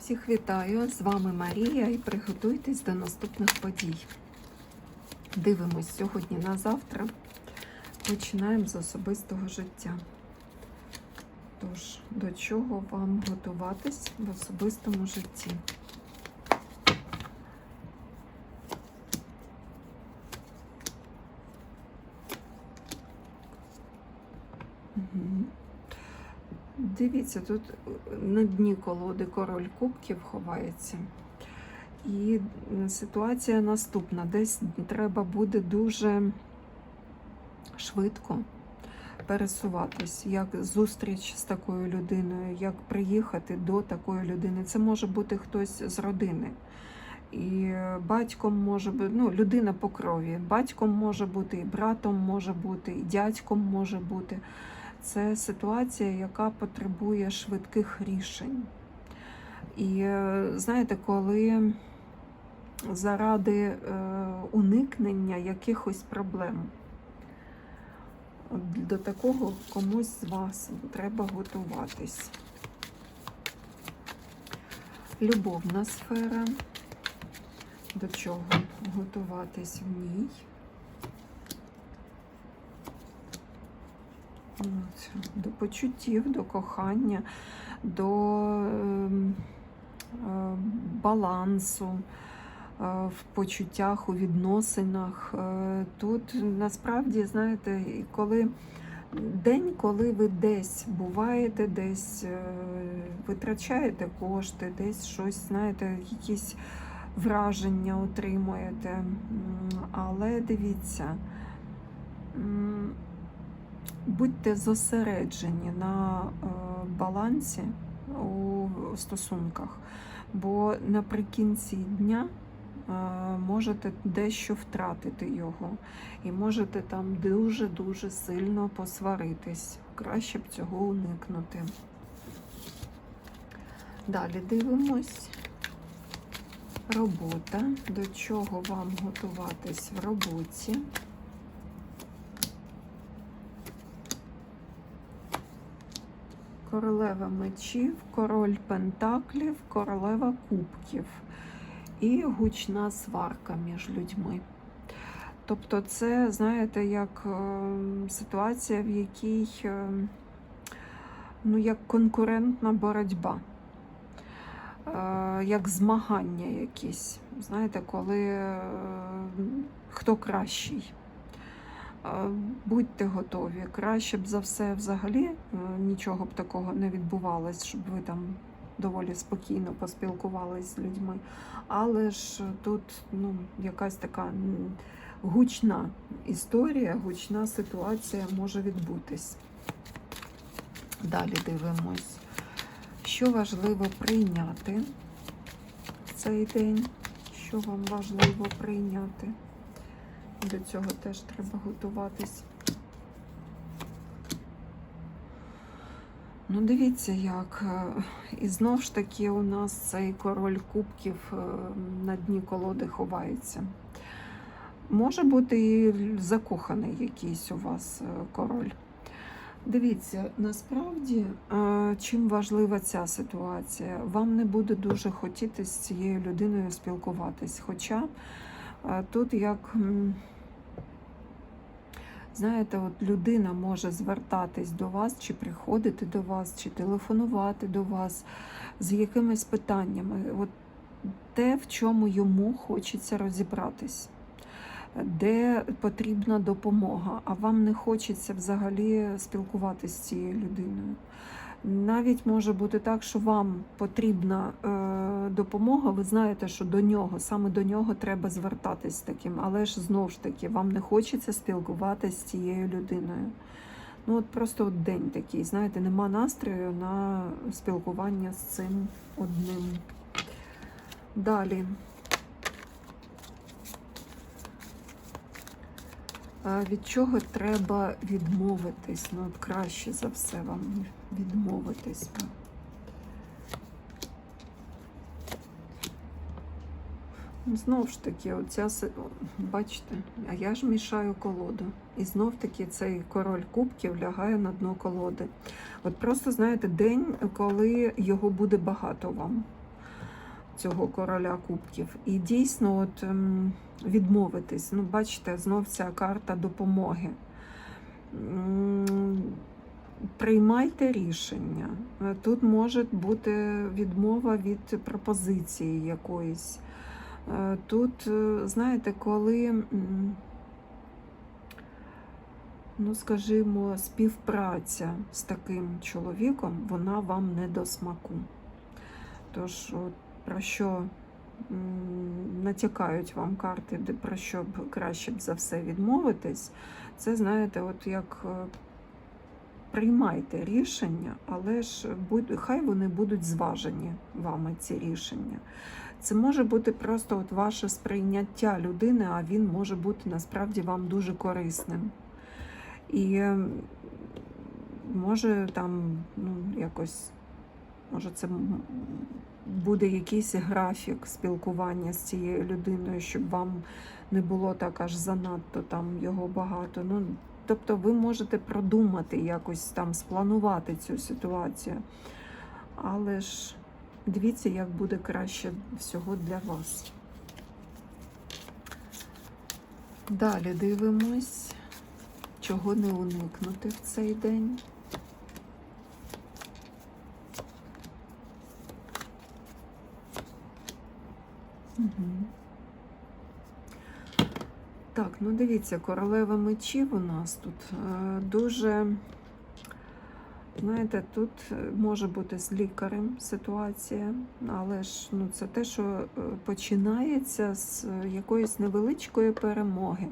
Всіх вітаю! З вами Марія і приготуйтесь до наступних подій. Дивимось сьогодні на завтра. Починаємо з особистого життя. Тож, до чого вам готуватись в особистому житті? Дивіться, тут на дні колоди король кубків ховається. І ситуація наступна. Десь треба буде дуже швидко пересуватись, як зустріч з такою людиною, як приїхати до такої людини. Це може бути хтось з родини. І батьком може бути, ну, людина по крові. Батьком може бути, і братом може бути, і дядьком може бути. Це ситуація, яка потребує швидких рішень. І е, знаєте, коли заради е, уникнення якихось проблем, до такого комусь з вас треба готуватись. Любовна сфера. До чого готуватись в ній? До почуттів, до кохання, до ем, е, балансу е, в почуттях, у відносинах. Е, Тут насправді, знаєте, коли день, коли ви десь буваєте, десь витрачаєте кошти, десь щось, знаєте, якісь враження отримуєте. Але дивіться. Будьте зосереджені на е, балансі у стосунках, бо наприкінці дня е, можете дещо втратити його, і можете там дуже-дуже сильно посваритись. Краще б цього уникнути. Далі дивимось. Робота. До чого вам готуватись в роботі? Королева мечів, король пентаклів, королева кубків і гучна сварка між людьми. Тобто, це, знаєте, як е, ситуація, в якій е, ну, як конкурентна боротьба, е, як змагання якісь. Знаєте, коли хто кращий. Будьте готові. Краще б за все взагалі е, нічого б такого не відбувалось, щоб ви там доволі спокійно поспілкувались з людьми. Але ж тут ну, якась така гучна історія, гучна ситуація може відбутись. Далі дивимось, що важливо прийняти в цей день, що вам важливо прийняти. До цього теж треба готуватись. Ну, дивіться, як. е, І знов ж таки у нас цей король кубків е, на дні колоди ховається. Може бути і закоханий якийсь у вас е, король. Дивіться, насправді, чим важлива ця ситуація, вам не буде дуже хотіти з цією людиною спілкуватись. Хоча тут як. Знаєте, от людина може звертатись до вас, чи приходити до вас, чи телефонувати до вас з якимись питаннями. От те, в чому йому хочеться розібратись, де потрібна допомога, а вам не хочеться взагалі спілкуватися з цією людиною. Навіть може бути так, що вам потрібна е, допомога, ви знаєте, що до нього, саме до нього треба звертатись таким, але ж знову ж таки, вам не хочеться спілкуватися з цією людиною. Ну, от просто от день такий, знаєте, нема настрою на спілкування з цим одним. Далі. Від чого треба відмовитись? Ну, от краще за все вам відмовитись. Ну, Знов ж таки, оця, бачите, а я ж мішаю колоду. І знов таки цей король кубків лягає на дно колоди. От просто знаєте, день, коли його буде багато вам. цього короля кубків. І дійсно, от ем, відмовитись. Ну, бачите, знов ця карта допомоги. Приймайте рішення. Е, Тут може бути відмова від пропозиції якоїсь. Е, Тут, е, знаєте, коли, ну, скажімо, співпраця з таким чоловіком, вона вам не до смаку. Тож, от, про що натякають вам карти, про що б краще б за все відмовитись, це, знаєте, от як приймайте рішення, але ж хай вони будуть зважені вами, ці рішення. Це може бути просто от ваше сприйняття людини, а він може бути насправді вам дуже корисним. І може там ну, якось, може, це буде якийсь графік спілкування з цією людиною, щоб вам не було так аж занадто там його багато. Ну, тобто ви можете продумати якось там, спланувати цю ситуацію. Але ж дивіться, як буде краще всього для вас. Далі дивимось, чого не уникнути в цей день. Угу. Так, ну дивіться, королева мечів у нас тут е, дуже, знаєте, тут е, може бути з лікарем ситуація, але ж ну, це те, що е, починається з якоїсь невеличкої перемоги.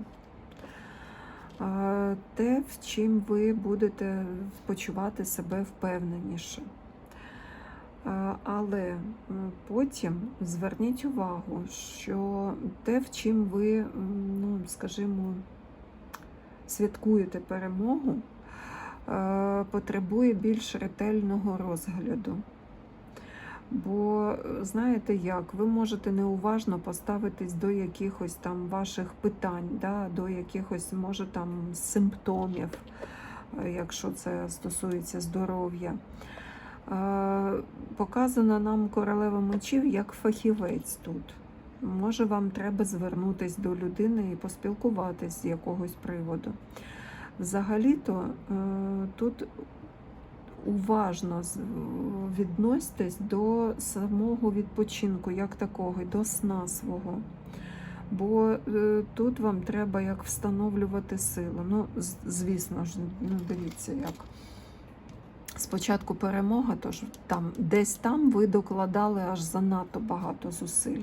Те, в чим ви будете почувати себе впевненіше. Але потім зверніть увагу, що те, в чим ви, скажімо, святкуєте перемогу, е, потребує більш ретельного розгляду. Бо, знаєте як, ви можете неуважно поставитись до якихось там ваших питань, да, до якихось, може, там симптомів, е, якщо це стосується здоров'я. Е, Показана нам королева мечів як фахівець тут. Може, вам треба звернутися до людини і поспілкуватись з якогось приводу. Взагалі-то е, тут уважно відноситесь до самого відпочинку, як такого, до сна свого. Бо е, тут вам треба як встановлювати силу. Ну, звісно ж, ну дивіться, як. Спочатку перемога, тож там десь там ви докладали аж занадто багато зусиль,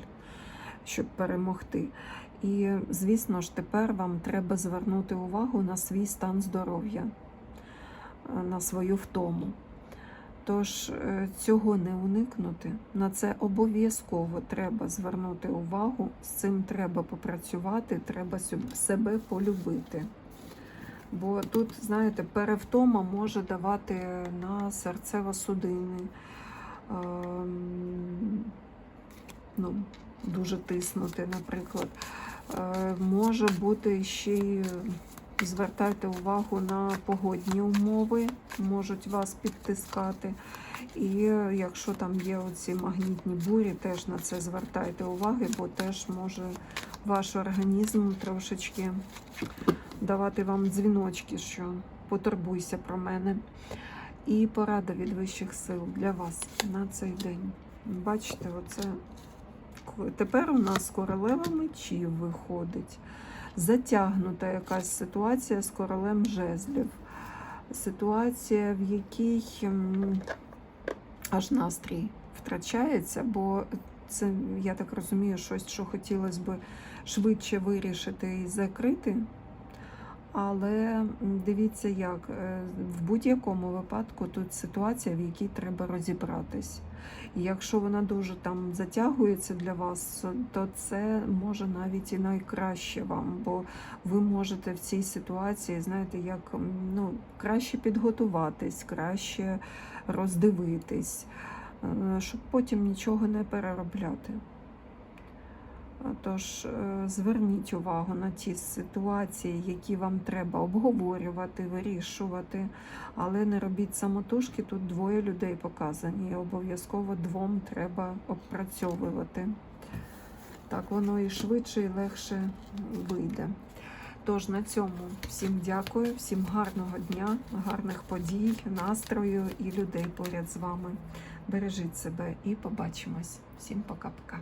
щоб перемогти. І, звісно ж, тепер вам треба звернути увагу на свій стан здоров'я, е, на свою втому. Тож е, цього не уникнути. На це обов'язково треба звернути увагу, з цим треба попрацювати, треба себе полюбити. Бо тут, знаєте, перевтома може давати на серцево-судинні, ем, ну, дуже тиснути, наприклад. Е, Може бути ще й звертайте увагу на погодні умови, можуть вас підтискати. І якщо там є оці магнітні бурі, теж на це звертайте уваги, бо теж може ваш організм трошечки давати вам дзвіночки, що потурбуйся про мене. І порада від вищих сил для вас на цей день. Бачите, оце тепер у нас королева мечів виходить. Затягнута якась ситуація з королем жезлів. Ситуація, в якій аж настрій втрачається, бо це, я так розумію, щось, що хотілося б швидше вирішити і закрити. Але дивіться, як е, в будь-якому випадку тут ситуація, в якій треба розібратись. І якщо вона дуже там затягується для вас, то це може навіть і найкраще вам, бо ви можете в цій ситуації, знаєте, як ну, краще підготуватись, краще роздивитись, е, щоб потім нічого не переробляти. Тож е, зверніть увагу на ті ситуації, які вам треба обговорювати, вирішувати, але не робіть самотужки. Тут двоє людей показані. І обов'язково двом треба опрацьовувати. Так воно і швидше, і легше вийде. Тож на цьому всім дякую, всім гарного дня, гарних подій, настрою і людей поряд з вами. Бережіть себе і побачимось. Всім пока-пока.